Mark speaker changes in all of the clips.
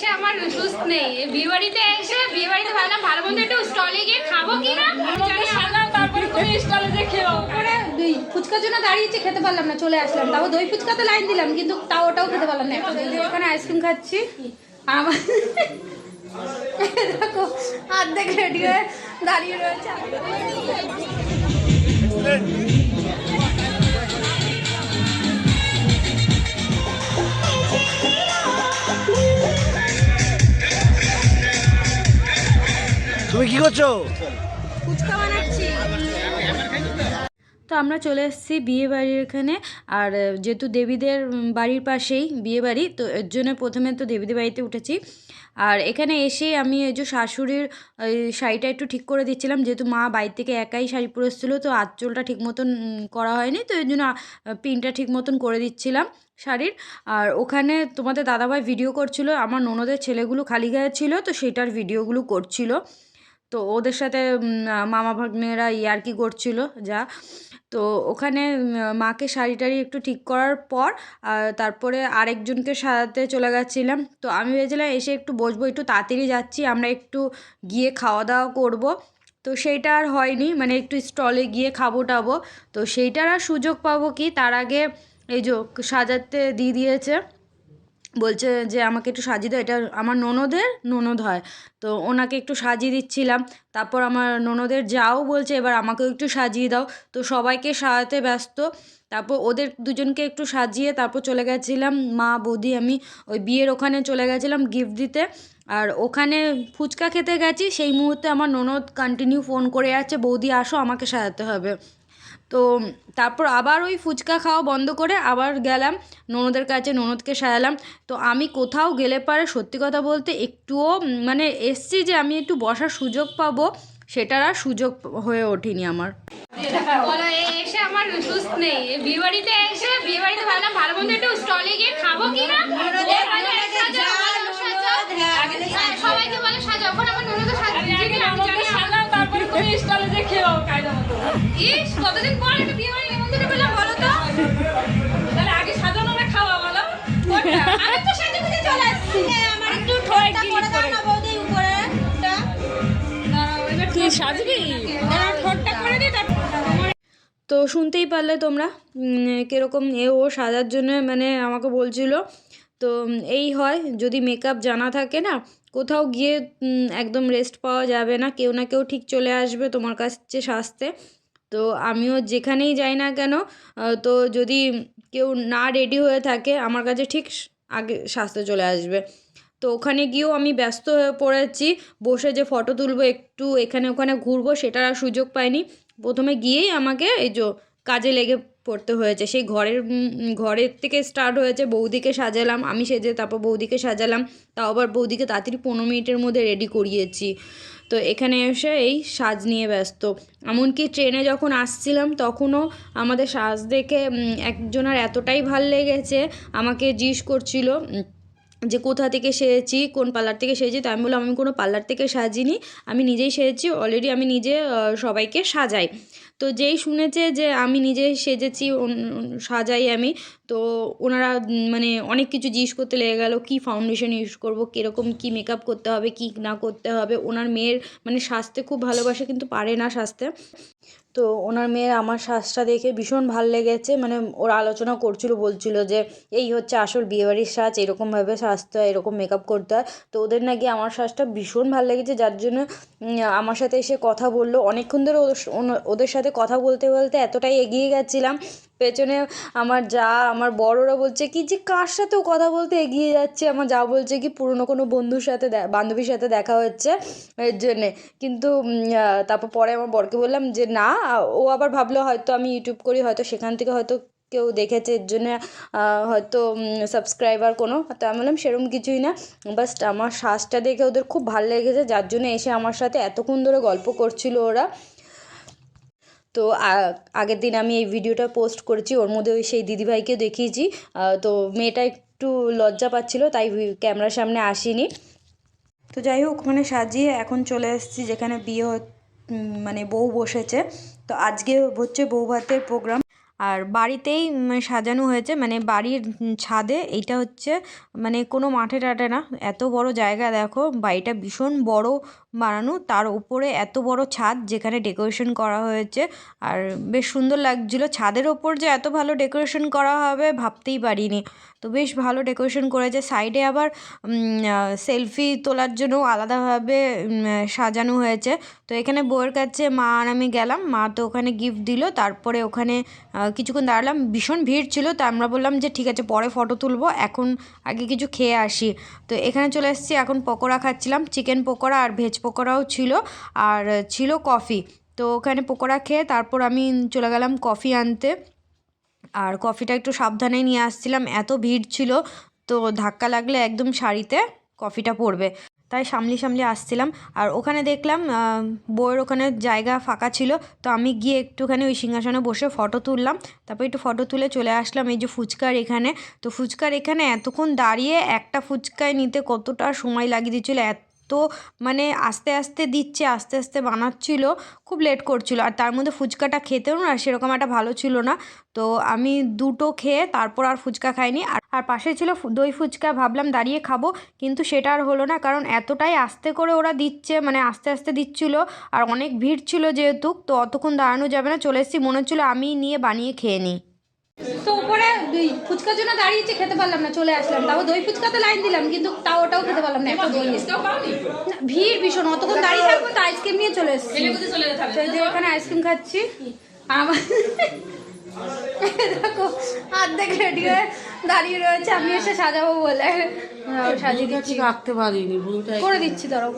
Speaker 1: এসে আমার সুস্থ নেই। এই বিয়ে বাড়িতে এসে বিয়ে বাড়িতে ভাবলাম ভালো মন্দ একটু স্টলে গিয়ে খাব কি না
Speaker 2: তারপরে তুমি স্টলে যে খেও।
Speaker 3: দুই ফুচকার জন্য দাঁড়িয়েছি খেতে পারলাম না চলে আসলাম। তাও দই ফুচকাতে লাইন দিলাম কিন্তু তাও ওটাও খেতে পারলাম না। ওখানে আইসক্রিম খাচ্ছি। আমার দেখো অর্ধেক রেডি হয়ে দাঁড়িয়ে রয়েছে।
Speaker 4: তুমি কি করছ?
Speaker 3: ফুচকা বানাচ্ছি। তো আমরা চলে এসেছি বিয়ে বাড়ির এখানে আর যেহেতু দেবীদের বাড়ির পাশেই বিয়ে বাড়ি তো এর জন্য প্রথমে তো দেবীদের বাড়িতে উঠেছি। আর এখানে এসে আমি এই যে শাশুড়ির ওই শাড়িটা একটু ঠিক করে দিচ্ছিলাম যেহেতু মা বাড়ি থেকে একাই শাড়ি পরে এসেছিল তো আঁচলটা ঠিক মতন করা হয়নি তো এর জন্য পিনটা ঠিক মতন করে দিচ্ছিলাম শাড়ির। আর ওখানে তোমাদের দাদাভাই ভিডিও করছিল আমার ননদের ছেলেগুলো খালি গায়ে ছিল তো সেটার ভিডিওগুলো করছিল। তো ওদের সাথে মামা ভাগ্নেরা ইয়ার্কি করছিল যা। তো ওখানে মাকে শাড়ি টাড়ি একটু ঠিক করার পর তারপরে আরেকজনকে সাজাতে চলে গেছিলাম। তো আমি ভেবেছিলাম এসে একটু বসবো, একটু তাড়াতাড়ি যাচ্ছি, আমরা একটু গিয়ে খাওয়া দাওয়া করব। তো সেইটা আর হয়নি মানে একটু স্টলে গিয়ে খাব টাবো তো সেইটার আর সুযোগ পাবো কি? তার আগে এই যে সাজাতে দিয়ে দিয়েছে। বলছে যে, আমাকে একটু সাজিয়ে দাও। এটা আমার ননদের, ননদ হয়। তো ওনাকে একটু সাজিয়ে দিচ্ছিলাম। তারপর আমার ননদের যাও বলছে, এবার আমাকেও একটু সাজিয়ে দাও। তো সবাইকে সাজাতে ব্যস্ত। তারপর ওদের দুজনকে একটু সাজিয়ে তারপর চলে গেছিলাম। মা, বৌদি, আমি ওই বিয়ের ওখানে চলে গেছিলাম গিফট দিতে। আর ওখানে ফুচকা খেতে গেছি। সেই মুহূর্তে আমার ননদ কন্টিনিউ ফোন করে যাচ্ছে বৌদি, আসো, আমাকে সাজাতে হবে। তো তারপর আবার ওই ফুচকা খাওয়া বন্ধ করে আবার গেলাম ননদের কাছে ননদকে সাজালাম। তো আমি কোথাও গেলে পারে সত্যি কথা বলতে একটুও মানে এসছি যে আমি একটু বসার সুযোগ পাবো সেটার আর সুযোগ হয়ে ওঠেনি আমার।
Speaker 1: বলো এ এসে আমার সুস্থ নেই। এই এসে বিয়ে ভাবলাম ভালো মন্দ একটু স্টলে গিয়ে খাব কি না এখানে সাজাও, ভালো সাজাও। সবাইকে বলে সাজাও
Speaker 2: তারপরে তুমি স্টলে কায়দা মতো।
Speaker 1: ইস কতদিন পর একটা বিয়ে বাড়ি নিমন্ত্রণ পেলাম বলো তো?
Speaker 2: তাহলে আগে সাজানো না খাওয়া বলো?
Speaker 1: আমি তো সাজে গুজে চলে আসছি।
Speaker 3: আমার একটু ঠোঁটটা করে দাও না বৌদি উপরে
Speaker 2: তুই সাজবি?
Speaker 1: ঠোঁটটা করে দিই
Speaker 3: তো শুনতেই পারলে তোমরা কীরকম এ ও সাজার জন্য মানে আমাকে বলছিল। তো এই হয় যদি মেকআপ জানা থাকে না কোথাও গিয়ে একদম রেস্ট পাওয়া যাবে না। কেউ না কেউ ঠিক চলে আসবে তোমার কাছে সাজতে। তো আমিও যেখানেই যাই না কেন তো যদি কেউ না রেডি হয়ে থাকে, আমার কাছে ঠিক আগে সাজতে চলে আসবে। তো ওখানে গিয়েও আমি ব্যস্ত হয়ে পড়েছি। বসে যে ফটো তুলবো, একটু এখানে ওখানে ঘুরবো, সেটার আর সুযোগ পাইনি। প্রথমে গিয়েই আমাকে এই যে কাজে লেগে পড়তে হয়েছে। সেই ঘরের ঘরের থেকে স্টার্ট হয়েছে, বৌদিকে সাজালাম, আমি সেজে তারপর বৌদিকে সাজালাম, তাও আবার বৌদিকে তাড়াতাড়ি পনেরো মিনিটের মধ্যে রেডি করিয়েছি। তো এখানে এসে এই সাজ নিয়ে ব্যস্ত। এমনকি ট্রেনে যখন আসছিলাম, তখনও আমাদের সাজ দেখে একজনের এতটাই ভালো লেগেছে, আমাকে জিজ্ঞেস করছিল যে কোথা থেকে সেরেছি কোন পার্লার থেকে সেরেছি তো আমি বললাম, আমি কোনো পার্লার থেকে সাজিনি, আমি নিজেই সেরেছি অলরেডি আমি নিজে সবাইকে সাজাই। তো যেই শুনেছে যে আমি নিজে সেজেছি সাজাই আমি, তো ওনারা মানে অনেক কিছু জিজ্ঞেস করতে লেগে গেল, কী ফাউন্ডেশন ইউজ করব, কীরকম কী মেকআপ করতে হবে, কী না করতে হবে? ওনার মেয়ের মানে সাজতে খুব ভালোবাসে, কিন্তু পারে না সাজতে তো ওনার মেয়ের আমার সাজটা দেখে ভীষণ ভালো লেগেছে। মানে ওরা আলোচনা করছিল, বলছিল যে, এই হচ্ছে আসল বিয়েবাড়ির সাজ, এরকমভাবে সাজতে হয়, এরকম মেকআপ করতে হয়। তো ওদের নাকি আমার সাজটা ভীষণ ভালো লেগেছে, যার জন্য আমার সাথে এসে কথা বলল। অনেকক্ষণ ধরে ওদের ওদের সাথে কথা বলতে বলতে এতটাই এগিয়ে গেছিলাম পেছনে আমার যা, আমার বড়রা বলছে কি যে কার সাথেও কথা বলতে এগিয়ে যাচ্ছে, আমার যা বলছে কি পুরনো কোনো বন্ধুর সাথে বান্ধবীর সাথে দেখা হচ্ছে এর জন্যে। কিন্তু তারপর পরে আমার বরকে বললাম যে না, ও আবার ভাবলো হয়তো আমি ইউটিউব করি, হয়তো সেখান থেকে হয়তো কেউ দেখেছে, এর জন্য হয়তো সাবস্ক্রাইবার কোনো। তো আমি বললাম সেরকম কিছুই না, বাস আমার শ্বাসটা দেখে ওদের খুব ভালো লেগেছে, যার জন্য এসে আমার সাথে এতক্ষণ ধরে গল্প করছিল ওরা। তো আগের দিন আমি এই ভিডিওটা পোস্ট করেছি ওর মধ্যে ওই সেই দিদিভাইকে দেখিয়েছি। তো মেয়েটা একটু লজ্জা পাচ্ছিল তাই ক্যামেরার সামনে আসিনি। তো যাই হোক ওখানে সাজিয়ে এখন চলে এসেছি যেখানে বিয়ে মানে বউ বসেছে। তো আজকে হচ্ছে বউ ভাতের প্রোগ্রাম আর বাড়িতেই উম, সাজানো হয়েছে মানে বাড়ির ছাদে এইটা হচ্ছে মানে কোনো মাঠে টাঠে না। এত বড় জায়গা দেখো বাড়িটা ভীষণ বড় বানানো, তার উপরে এত বড় ছাদ যেখানে ডেকোরেশন করা হয়েছে। আর বেশ সুন্দর লাগছিল। ছাদের ওপর যে এত ভালো ডেকোরেশন করা হবে ভাবতেই পারিনি। তো বেশ ভালো ডেকোরেশন করেছে। সাইডে আবার সেলফি তোলার জন্য আলাদাভাবে সাজানো হয়েছে। তো এখানে বউয়ের কাছে মা আর আমি গেলাম। মা তো ওখানে গিফট দিল। তারপরে ওখানে কিছুক্ষণ দাঁড়ালাম। ভীষণ ভিড় ছিল। তো আমরা বললাম যে, ঠিক আছে, পরে ফটো তুলবো। এখন আগে কিছু খেয়ে আসি। তো এখানে চলে এসেছি। এখন পকোড়া খাচ্ছিলাম। চিকেন পকোড়া আর ভেজ পকোড়াও ছিল আর ছিল কফি। তো ওখানে পকোড়া খেয়ে তারপর আমি চলে গেলাম কফি আনতে। আর কফিটা একটু সাবধানে নিয়ে আসছিলাম এত ভিড় ছিল তো ধাক্কা লাগলে একদম শাড়িতে কফিটা পড়বে তাই সামলি সামলি আসছিলাম। আর ওখানে দেখলাম আহ, বউয়ের ওখানে জায়গা ফাঁকা ছিল তো আমি গিয়ে একটুখানি ওই সিংহাসনে বসে ফটো তুললাম। তারপর একটু ফটো তুলে চলে আসলাম এই যে ফুচকার এখানে। তো ফুচকার এখানে এতক্ষণ দাঁড়িয়ে একটা ফুচকায় নিতে কতটা সময় লাগিয়ে দিচ্ছিল এত মানে আস্তে আস্তে দিচ্ছে, আস্তে আস্তে বানাচ্ছিল, খুব লেট করছিল। আর তার মধ্যে ফুচকাটা খেতেও না সেরকম একটা ভালো ছিল না। তো আমি দুটো খেয়ে তারপর আর ফুচকা খাইনি। আর আর পাশে ছিল দই ফুচকা, ভাবলাম দাঁড়িয়ে খাব, কিন্তু সেটা আর হলো না, কারণ এতটাই আস্তে করে ওরা দিচ্ছে মানে আস্তে আস্তে দিচ্ছিল, আর অনেক ভিড় ছিল যেহেতু, তো অতক্ষণ দাঁড়ানো যাবে না। চলে এসেছি, মনে হচ্ছিল আমি নিয়ে বানিয়ে খেয়ে নিই।
Speaker 1: তো উপরে ফুচকার জন্য দাঁড়িয়েছি খেতে পারলাম না চলে আসলাম। তাও দই ফুচকাতে লাইন দিলাম কিন্তু তাও ওটাও খেতে পারলাম না একটা দই ভিড় ভীষণ অতক্ষণ দাঁড়িয়ে থাকব তো আইসক্রিম নিয়ে চলে এসেছি। এখানে আইসক্রিম খাচ্ছি। আর আমার দেখো অর্ধেক রেডি হয়ে দাঁড়িয়ে রয়েছে আমি এসে সাজাবো বলে। সাজিয়ে দিচ্ছি।
Speaker 5: রাখতে পারিনি
Speaker 1: করে দিচ্ছি ধরো।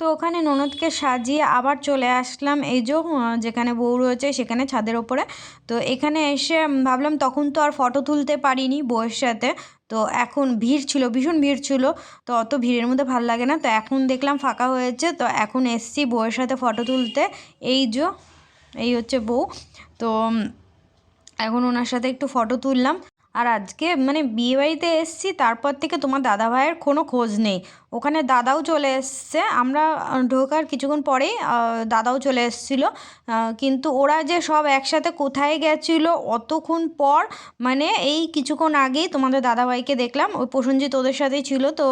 Speaker 3: তো ওখানে ননদকে সাজিয়ে আবার চলে আসলাম। এই যে যেখানে বউ রয়েছে সেখানে ছাদের ওপরে। তো এখানে এসে ভাবলাম তখন তো আর ফটো তুলতে পারিনি বউয়ের সাথে। তো এখন ভিড় ছিল, ভীষণ ভিড় ছিল। তো অত ভিড়ের মধ্যে ভালো লাগে না। তো এখন দেখলাম ফাঁকা হয়েছে। তো এখন এসছি বউয়ের সাথে ফটো তুলতে। এই যে, এই হচ্ছে বউ। তো এখন ওনার সাথে একটু ফটো তুললাম। আর আজকে মানে বিয়েবাড়িতে এসছি, তারপর থেকে তোমার দাদা ভাইয়ের কোনো খোঁজ নেই। ওখানে দাদাও চলে এসছে। আমরা ঢোকার কিছুক্ষণ পরেই দাদাও চলে এসেছিল। কিন্তু ওরা যে সব একসাথে কোথায় গেছিল, অতক্ষণ পর মানে এই কিছুক্ষণ আগেই তোমাদের দাদাভাইকে দেখলাম। ওই প্রসেনজিৎ ওদের সাথেই ছিল, তো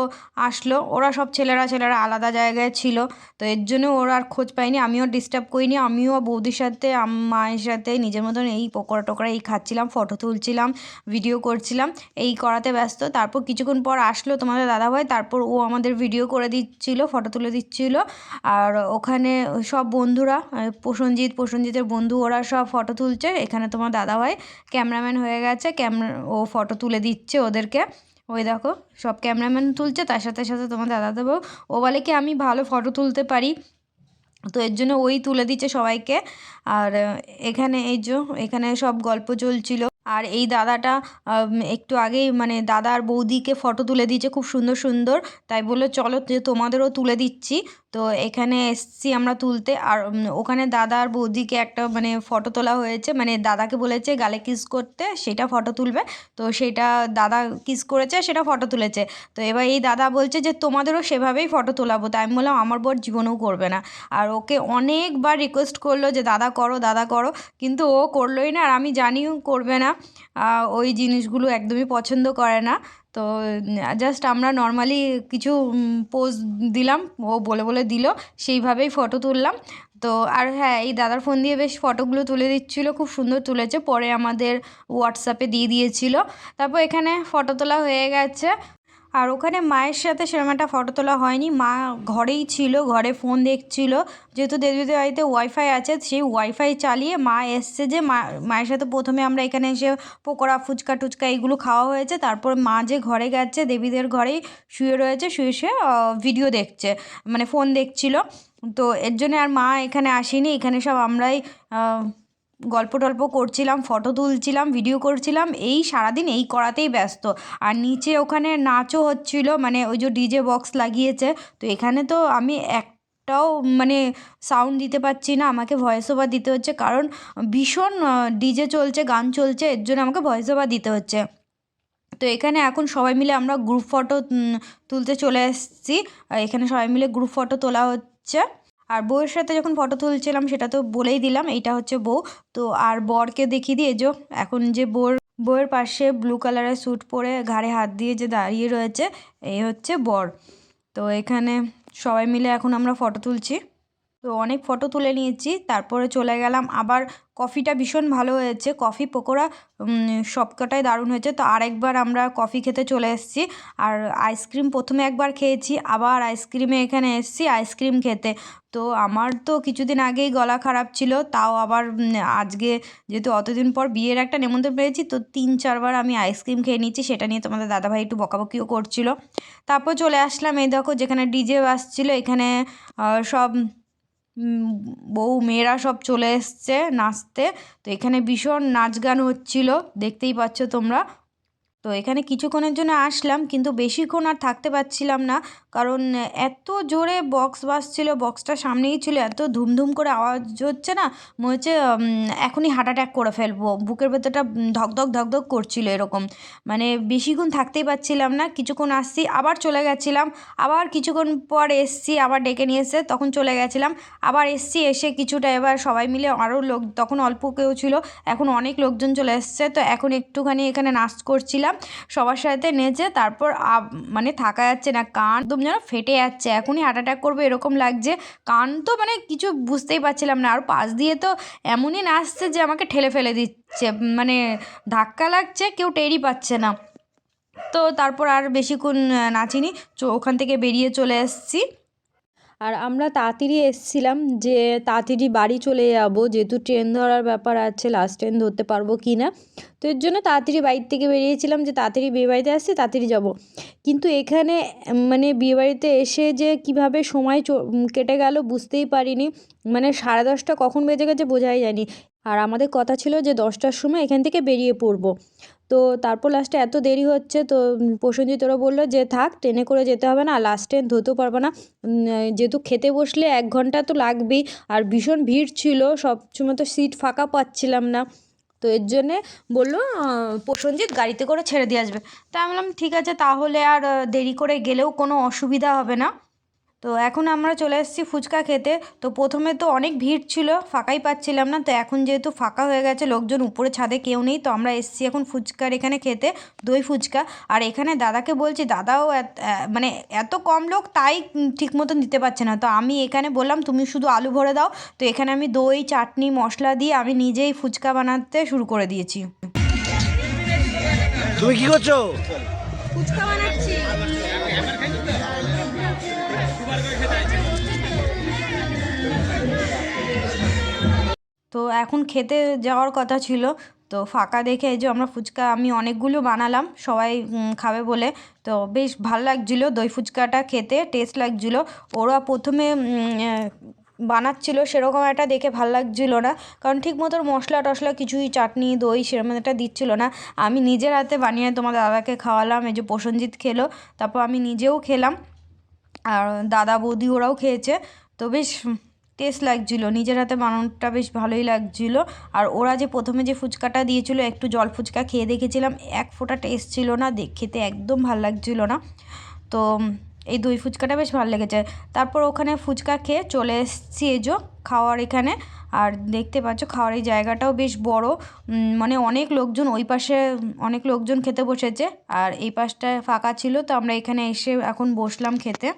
Speaker 3: আসলো। ওরা সব ছেলেরা ছেলেরা আলাদা জায়গায় ছিল, তো এর জন্য ওরা আর খোঁজ পাইনি। আমিও ডিস্টার্ব করিনি। আমিও বৌদির সাথে মায়ের সাথে, নিজের মতন এই পকোড়া টকোড়া এই খাচ্ছিলাম ফটো তুলছিলাম ভিডিও করছিলাম, এই করাতে ব্যস্ত। তারপর কিছুক্ষণ পর আসলো তোমাদের দাদাভাই, তারপর ও আমাদের ভিডিও করে দিচ্ছিল ফটো তুলে দিচ্ছিল। আর ওখানে সব বন্ধুরা আহ, প্রসেনজিৎ প্রসেনজিতের বন্ধু ওরা সব ফটো তুলছে। এখানে তোমার দাদাভাই ক্যামেরাম্যান হয়ে গেছে ক্যামেরা ও ফটো তুলে দিচ্ছে ওদেরকে। ওই দেখো সব ক্যামেরাম্যান তুলছে তার সাথে সাথে তোমার দাদা দেবো ও বলে কি আমি ভালো ফটো তুলতে পারি। তো এর জন্য ওই তুলে দিচ্ছে সবাইকে। আর এখানে এই যে এখানে সব গল্প চলছিল। আর এই দাদাটা একটু আগেই মানে দাদা আর বৌদিকে ফটো তুলে দিয়েছে, খুব সুন্দর সুন্দর। তাই বলল, চলো যে তোমাদেরও তুলে দিচ্ছি। তো এখানে এসছি আমরা তুলতে। আর ওখানে দাদা আর বৌদিকে একটা মানে ফটো তোলা হয়েছে। মানে দাদাকে বলেছে, গালে কিস করতে, সেটা ফটো তুলবে। তো সেটা দাদা কিস করেছে, সেটা ফটো তুলেছে। তো এবার এই দাদা বলছে যে, তোমাদেরও সেভাবেই ফটো তোলাবো। তাই আমি বললাম, আমার বর জীবনেও করবে না। আর ওকে অনেকবার রিকোয়েস্ট করল যে, দাদা করো দাদা করো। কিন্তু ও করলোই না। আর আমি জানিও করবে না। ওই জিনিসগুলো একদমই পছন্দ করে না। তো জাস্ট আমরা নর্মালি কিছু পোজ দিলাম, ও বলে বলে দিল, সেইভাবেই ফটো তুললাম। তো, আর হ্যাঁ এই দাদার ফোন দিয়ে বেশ ফটোগুলো তুলে দিচ্ছিল, খুব সুন্দর তুলেছে, পরে আমাদের হোয়াটসঅ্যাপে দিয়ে দিয়েছিল। তারপর এখানে ফটো তোলা হয়ে গেছে। আর ওখানে মায়ের সাথে সেরকম একটা ফটো তোলা হয়নি। মা ঘরেই ছিল, ঘরে ফোন দেখছিল। যেহেতু দেবীদের বাড়িতে ওয়াইফাই আছে, সেই ওয়াইফাই চালিয়ে মা এসছে যে মা, মায়ের সাথে প্রথমে আমরা এখানে এসে পকোড়া, ফুচকা, টুচকা এইগুলো খাওয়া হয়েছে। তারপর মা যে ঘরে গেছে, দেবীদের ঘরেই শুয়ে রয়েছে, শুয়ে শুয়ে ভিডিও দেখছে মানে ফোন দেখছিল। তো এর জন্য আর মা এখানে আসেনি। এখানে সব আমরাই গল্প টল্প করছিলাম ফটো তুলছিলাম ভিডিও করছিলাম, এই সারাদিন এই করাতেই ব্যস্ত। আর নিচে ওখানে নাচও হচ্ছিল মানে ওই যে ডিজে বক্স লাগিয়েছে, তো এখানে তো আমি এক একটাও মানে সাউন্ড দিতে পারছি না, আমাকে ভয়েস ওভার দিতে হচ্ছে, কারণ ভীষণ ডিজে চলছে, গান চলছে, এর জন্য আমাকে ভয়েস ওভার দিতে হচ্ছে। তো এখানে এখন সবাই মিলে আমরা গ্রুপ ফটো তুলতে চলে এসেছি এখানে সবাই মিলে গ্রুপ ফটো তোলা হচ্ছে। আর বউয়ের সাথে যখন ফটো তুলছিলাম সেটা তো বলেই দিলাম, এইটা হচ্ছে বউ। তো আর বরকে দেখিয়ে দিয়ে যে, এখন যে বউর, বউয়ের পাশে ব্লু কালারের স্যুট পরে ঘাড়ে হাত দিয়ে যে দাঁড়িয়ে রয়েছে, এই হচ্ছে বর। তো এখানে সবাই মিলে এখন আমরা ফটো তুলছি। তো অনেক ফটো তুলে নিয়েছি। তারপরে চলে গেলাম। আবার কফিটা ভীষণ ভালো হয়েছে। কফি পকোড়া সবকটাই দারুণ হয়েছে। তো আরেকবার আমরা কফি খেতে চলে এসেছি। আর আইসক্রিম প্রথমে একবার খেয়েছি, আবার আইসক্রিমে এখানে এসেছি আইসক্রিম খেতে। তো আমার তো কিছুদিন আগেই গলা খারাপ ছিল। তাও আবার আজকে যেহেতু অতদিন পর বিয়ের একটা নেমন্তন্ন পেয়েছি, তো তিন, চারবার আমি আইসক্রিম খেয়ে নিয়েছি। সেটা নিয়ে তোমাদের দাদাভাই একটু বকাবকিও করছিল। তারপর চলে আসলাম এই দেখো, যেখানে ডিজে বাজছিল এখানে সব বউ, মেয়েরা সব চলে এসছে নাচতে। তো এখানে ভীষণ নাচ গান হচ্ছিল, দেখতেই পাচ্ছ তোমরা। তো এখানে কিছুক্ষণের জন্য আসলাম, কিন্তু বেশিক্ষণ আর থাকতে পারছিলাম না। কারণ এত জোরে বক্স বাজছিল বক্সটা সামনেই ছিল, এত ধুমধুম করে আওয়াজ হচ্ছে না, মনে হচ্ছে এখনই হার্ট অ্যাটাক করে ফেলব। বুকের ভেতরটা ধকধক ধকধক করছিল এরকম। মানে বেশিক্ষণ থাকতেই পারছিলাম না, কিছুক্ষণ আসছি, আবার চলে গেছিলাম, আবার কিছুক্ষণ পর এসছি, আবার ডেকে নিয়ে এসে তখন চলে গেছিলাম, আবার এসছি, এসে কিছুটা এবার সবাই মিলে আরও লোক, তখন অল্প কেউ ছিল, এখন অনেক লোকজন চলে এসছে, তো এখন একটুখানি এখানে নাচ করছিলাম। সবার সাথে নেচে তারপর মানে থাকা যাচ্ছে না, কান একদম যেন ফেটে যাচ্ছে, এখনই হার্ট অ্যাটাক করবে, এরকম লাগছে। কান তো মানে কিছু বুঝতেই পারছিলাম না, আর পাশ দিয়ে তো এমনই নাচছে যে আমাকে ঠেলে ফেলে দিচ্ছে মানে ধাক্কা লাগছে, কেউ টেরই পাচ্ছে না। তো তারপর আর বেশিক্ষণ নাচিনি ওখান থেকে বেরিয়ে চলে এসেছি। আর আমরা তাড়াতাড়ি এসছিলাম যে তাড়াতাড়ি বাড়ি চলে যাব, যেহেতু ট্রেন ধরার ব্যাপার আছে লাস্ট ট্রেন ধরতে পারব কি না। তো এর জন্য তাড়াতাড়ি বাড়ির থেকে বেরিয়েছিলাম যে তাড়াতাড়ি বিয়েবাড়িতে আসছে, তাড়াতাড়ি যাব। কিন্তু এখানে মানে বিয়েবাড়িতে এসে যে কীভাবে সময় কেটে গেল বুঝতেই পারিনি। মানে সাড়ে দশটা কখন বেজে গেছে বোঝাই যায়নি। আর আমাদের কথা ছিল যে দশটার সময় এখান থেকে বেরিয়ে পড়ব। তো তারপর লাস্টে এত দেরি হচ্ছে, তো প্রসেনজিৎ ওরা বলল যে থাক, ট্রেনে করে যেতে হবে না লাস্ট ট্রেন ধরতেও পারবে না। যেহেতু খেতে বসলে এক ঘণ্টা তো লাগবেই, আর ভীষণ ভিড় ছিল, সব সময় তো সিট ফাঁকা পাচ্ছিলাম না। তো এর জন্যে বলল প্রসেনজিৎ গাড়িতে করে ছেড়ে দিয়ে আসবে। তা আমি বললাম, ঠিক আছে, তাহলে আর দেরি করে গেলেও কোনো অসুবিধা হবে না। তো এখন আমরা চলে এসেছি ফুচকা খেতে। তো প্রথমে তো অনেক ভিড় ছিল ফাঁকাই পাচ্ছিলাম না। তো এখন যেহেতু ফাঁকা হয়ে গেছে লোকজন উপরে ছাদে কেউ নেই। তো আমরা এসেছি এখন ফুচকার এখানে খেতে দই ফুচকা। আর এখানে দাদাকে বলছি দাদাও এত- মানে এত কম লোক তাই ঠিক মতন দিতে পারছে না। তো আমি এখানে বললাম তুমি শুধু আলু ভরে দাও। তো এখানে আমি দই চাটনি মশলা দিয়ে আমি নিজেই ফুচকা বানাতে শুরু করে দিয়েছি।
Speaker 4: তুমি কি করছ?
Speaker 1: ফুচকা বানাচ্ছি।
Speaker 3: তো এখন খেতে যাওয়ার কথা ছিল। তো ফাঁকা দেখে এই যে আমরা ফুচকা, আমি অনেকগুলো বানালাম, সবাই খাবে বলে। তো বেশ ভালো লাগছিল দই ফুচকাটা খেতে, টেস্ট লাগছিল। ওরা প্রথমে বানাচ্ছিল সেরকম একটা দেখে ভালো লাগছিল না। কারণ ঠিক মতো মশলা টশলা কিছুই, চাটনি, দই সেরকম একটা দিচ্ছিল না। আমি নিজের হাতে বানিয়ে তোমার দাদাকে খাওয়ালাম, এই যে প্রসেনজিৎ খেলো, তারপর আমি নিজেও খেলাম। আর দাদা বৌদি ওরাও খেয়েছে। তো বেশ টেস্ট লাগছিল, নিজের হাতে বানানোটা বেশ ভালোই লাগছিল। আর ওরা যে প্রথমে যে ফুচকাটা দিয়েছিলো, একটু জল ফুচকা খেয়ে দেখেছিলাম, এক ফোঁটা টেস্ট ছিল না খেতে একদম ভালো লাগছিল না। তো, এই দই ফুচকাটা বেশ ভালো লেগেছে। তারপর ওখানে ফুচকা খেয়ে চলে এসেছি এজো খাওয়ার এখানে। আর দেখতে পাচ্ছ, খাওয়ার এই জায়গাটাও বেশ বড়। মানে অনেক লোকজন ওই পাশে, অনেক লোকজন খেতে বসেছে। আর এই পাশটায় ফাঁকা ছিল, তো আমরা এখানে এসে এখন বসলাম খেতে।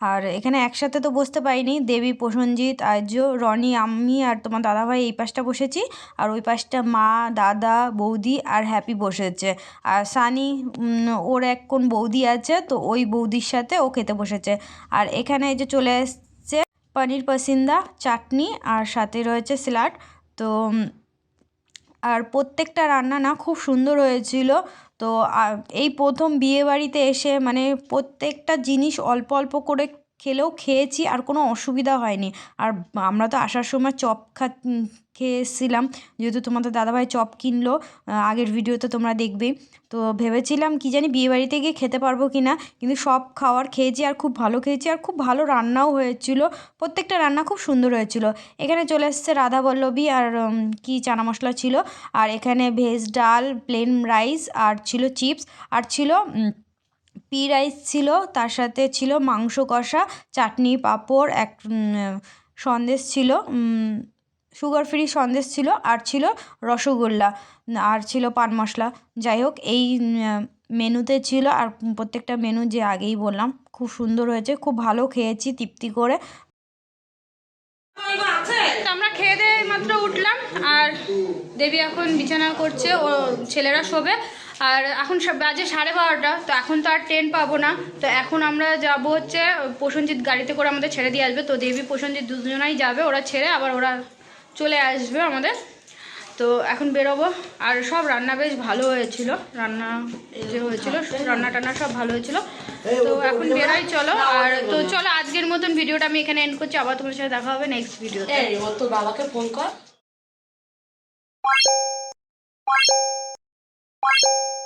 Speaker 3: আর এখানে একসাথে তো বসতে পারিনি। দেবী, প্রসেনজিৎ, আর্য, রনি, আমি আর তোমার দাদাভাই এই পাশটা বসেছি। আর ওই পাশটা মা, দাদা, বৌদি আর হ্যাপি বসেছে। আর সানি ওর এক কোন বৌদি আছে, তো ওই বৌদির সাথে ও খেতে বসেছে। আর এখানে এই যে চলে এসছে পনির পসিন্দা, চাটনি আর সাথে রয়েছে স্যালাড। তো আর প্রত্যেকটা রান্না না খুব সুন্দর হয়েছিল। তো এই প্রথম বিয়ে বাড়িতে এসে মানে প্রত্যেকটা জিনিস অল্প অল্প করে খেলেও খেয়েছি আর কোনো অসুবিধা হয়নি। আর আমরা তো আসার সময় চপ খা খেয়ে এসেছিলাম যেহেতু তোমাদের দাদাভাই চপ কিনলো আগের ভিডিওতে তোমরা দেখবেই তো ভেবেছিলাম কি জানি বিয়েবাড়িতে গিয়ে খেতে পারব কি না কিন্তু সব খাওয়ার খেয়েছি আর খুব ভালো খেয়েছি আর খুব ভালো রান্নাও হয়েছিল। প্রত্যেকটা রান্না খুব সুন্দর হয়েছিল। এখানে চলে এসছে রাধা বল্লভী আর কি চানা মশলা ছিল। আর এখানে ভেজ ডাল, প্লেন রাইস আর ছিল চিপস। আর ছিল
Speaker 6: পি রাইস ছিল, তার সাথে ছিল মাংস কষা, চাটনি, পাঁপড়, এক সন্দেশ ছিল সুগার ফ্রি সন্দেশ ছিল, আর ছিল রসগোল্লা, আর ছিল পান মশলা। যাই হোক, এই মেনুতে ছিল, আর প্রত্যেকটা মেনু যে আগেই বললাম, খুব সুন্দর হয়েছে, খুব ভালো খেয়েছি, তৃপ্তি করে।
Speaker 3: আমরা খেয়ে দিয়ে মাত্র উঠলাম, আর দেবী এখন বিছানা করছে, ও ছেলেরা শোবে। আর এখন সব বাজে সাড়ে বারোটা, তো এখন তো আর ট্রেন পাবো না। তো এখন আমরা যাব হচ্ছে, প্রসেনজিৎ গাড়িতে করে আমাদের ছেড়ে দিয়ে আসবে। তো দেবী, প্রসেনজিৎ দুজনাই যাবে, ওরা ছেড়ে আবার ওরা চলে আসবে আমাদের। তো এখন বেরোবো। আর সব রান্না বেশ ভালো হয়েছিল। রান্না যে হয়েছিল, রান্না টান্না সব ভালো হয়েছিল। তো এখন বেরোই, চলো। আর তো চলো, আজকের মতন ভিডিওটা আমি এখানে এন্ড করছি। আবার তোমার সাথে দেখা হবে নেক্সট ভিডিওতে
Speaker 2: এই তোর বাবাকে ফোন কর। Thank you.